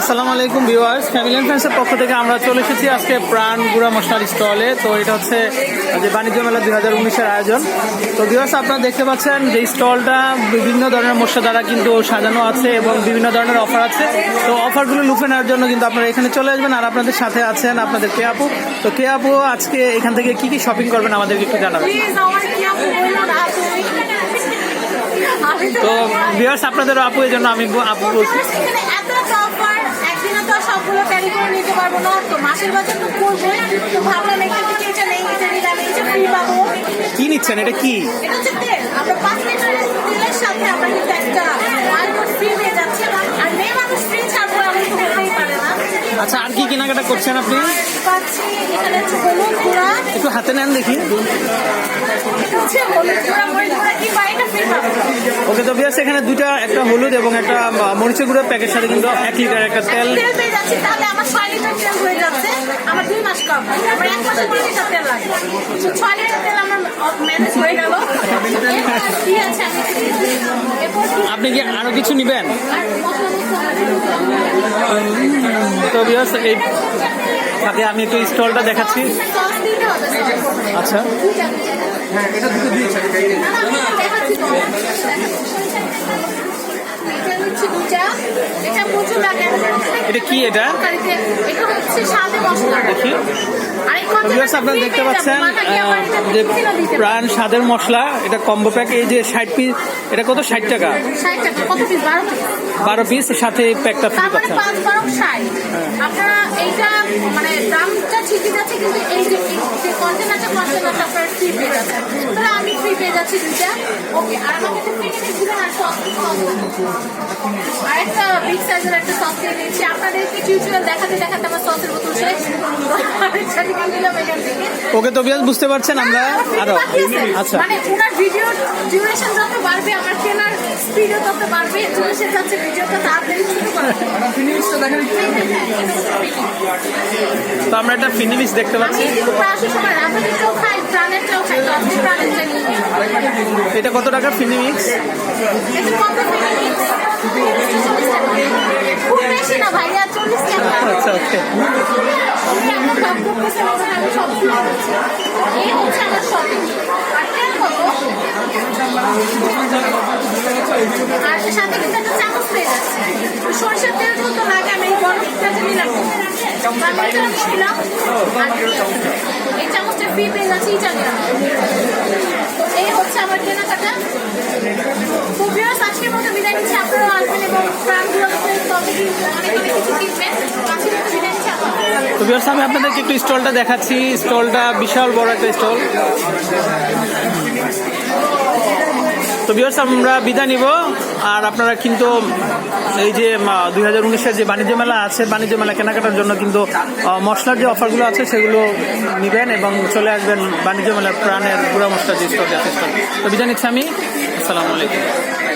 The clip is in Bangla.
আসসালামু আলাইকুম ভিউয়ার্স। ফ্যামিলি অ্যান্ড ফ্রেন্ডসের পক্ষ থেকে আমরা চলে এসেছি আজকে প্রাণ গুড়া মশলার স্টলে। তো এটা হচ্ছে যে বাণিজ্য মেলা দুই হাজার উনিশের আয়োজন। তো ভিউয়ার্স আপনারা দেখতে পাচ্ছেন যে স্টলটা বিভিন্ন ধরনের মশলা দ্বারা কিন্তু সাজানো আছে এবং বিভিন্ন ধরনের অফার আছে। তো অফারগুলো লুফে নেওয়ার জন্য কিন্তু আপনারা এখানে চলে আসবেন আর আপনাদের সাথে আছেন আপনাদের কে আপু। তো কে আপু আজকে এখান থেকে কি কি শপিং করবেন আমাদেরকে একটু জানাবেন। তো ভিউয়ার্স আপনাদের আপু এই জন্য আমি আপু বলছি। সবগুলো ক্যারি করে নিতে পারব না তো মাসের বাজার তো করবোই তো ভাবলাম এখান থেকে এটা নেই এটা নিলে আমি এটা ফ্রি পাবো। কি নিচ্ছেন? এটা কি? এটা হচ্ছে তেল। আমরা পাঁচ তেলের সাথে আমরা কিন্তু একটা ফ্রি পেয়ে যাচ্ছি আর মেয়ে মানুষ ফ্রি ছাড়বো তো হতেই পারে না। আচ্ছা আর কি কেনাকাটা করছেন আপনি? পাচ্ছি এখানে হচ্ছে হলুদ গুঁড়া একটু হাতে নেন দেখি। ওকে তো বিয়াস এখানে দুইটা একটা হলুদ এবং একটা মরিচের গুঁড়ো প্যাকেট সাথে কিন্তু এক লিটার একটা তেল। আপনি কি আরও কিছু নিবেন? তো বিয়াস এই তাকে আমি একটু স্টলটা দেখাচ্ছি। আচ্ছা। হ্যাঁ এটা দুটো দিয়েছে। এটা প্রচুর লাগে এটা কি এটা? এটা হচ্ছে সাদে মশলা। দেখি। আপনারা দেখতে পাচ্ছেন যে প্রাণ স্বাদের মশলা এটা কম্বো প্যাক এই যে ষাট পিস এটা কত? ষাট টাকা? বারো পিস সাথে প্যাকটা ফ্রি পাচ্ছেন। আপনারা এইটা মানে দামটা ঠিকই কিন্তু এই যে কন্টেনারটা কন্টেনারটা আপনারা ফ্রি পেয়ে যাচ্ছেন তাহলে আমি ওকে আর আমাকে একটা ফ্রি কিনে আর আর একটা বিগ সাইজের একটা সস কিনে নিয়েছি। আপনাদেরকে টিউটোরিয়াল দেখাতে দেখাতে আমার সসের বোতল শেষ। ওকে তো বিয়াস বুঝতে পারছেন আমরা? আরও। আচ্ছা। মানে ওনার ভিডিও ডিউরেশন যত বাড়বে আমার কেনার স্পিডও তত বাড়বে ডিউরেশন যাচ্ছে ভিডিওটা তাড়াতাড়ি শুরু করা তো আমরা একটা ফিনিশ দেখতে আমি পাচ্ছি। কিন্তু প্রায় সময় রাঁধুনিটাও খাই প্রাণেরটাও খাই এটা কত টাকা ফিনিমিক্স এটা কত মিনিট? খুব বেশি না ভাইয়া চল্লিশ টাকা। আচ্ছা ওকে। আর তেল কত আর সাথে কিন্তু একটা চামচ পেয়ে যাচ্ছে। সরষের তেল যত লাগে আমি এই বড় নিলাম আমি নিলাম চামচটা ফ্রি এইটা নিলাম তো এই হচ্ছে আমার কেনাকাটা। তো ভিউয়ার্স আজকের মতো বিদায় নিচ্ছি। আপনারাও আসবেন এবং প্রাণগুলো তবে কিন্তু অনেক অনেক কিছু কিনবেন। আজকের মতো বিদায় নিচ্ছি, আল্লাহ হাফেজ। তো আমি আপনাদেরকে একটু স্টলটা দেখাচ্ছি। স্টলটা বিশাল বড় একটা স্টল। তো বিহার আমরা বিদায় নিব। আর আপনারা কিন্তু এই যে দুই হাজার উনিশের যে বাণিজ্য মেলা আছে, বাণিজ্য মেলা কেনাকাটার জন্য কিন্তু মশলার যে অফারগুলো আছে, সেগুলো নেবেন এবং চলে আসবেন বাণিজ্য মেলার প্রাণের গুঁড়া মশলার যে স্টক যথেষ্ট তো বিদায় নিচ্ছি আমি। আসসালামু আলাইকুম।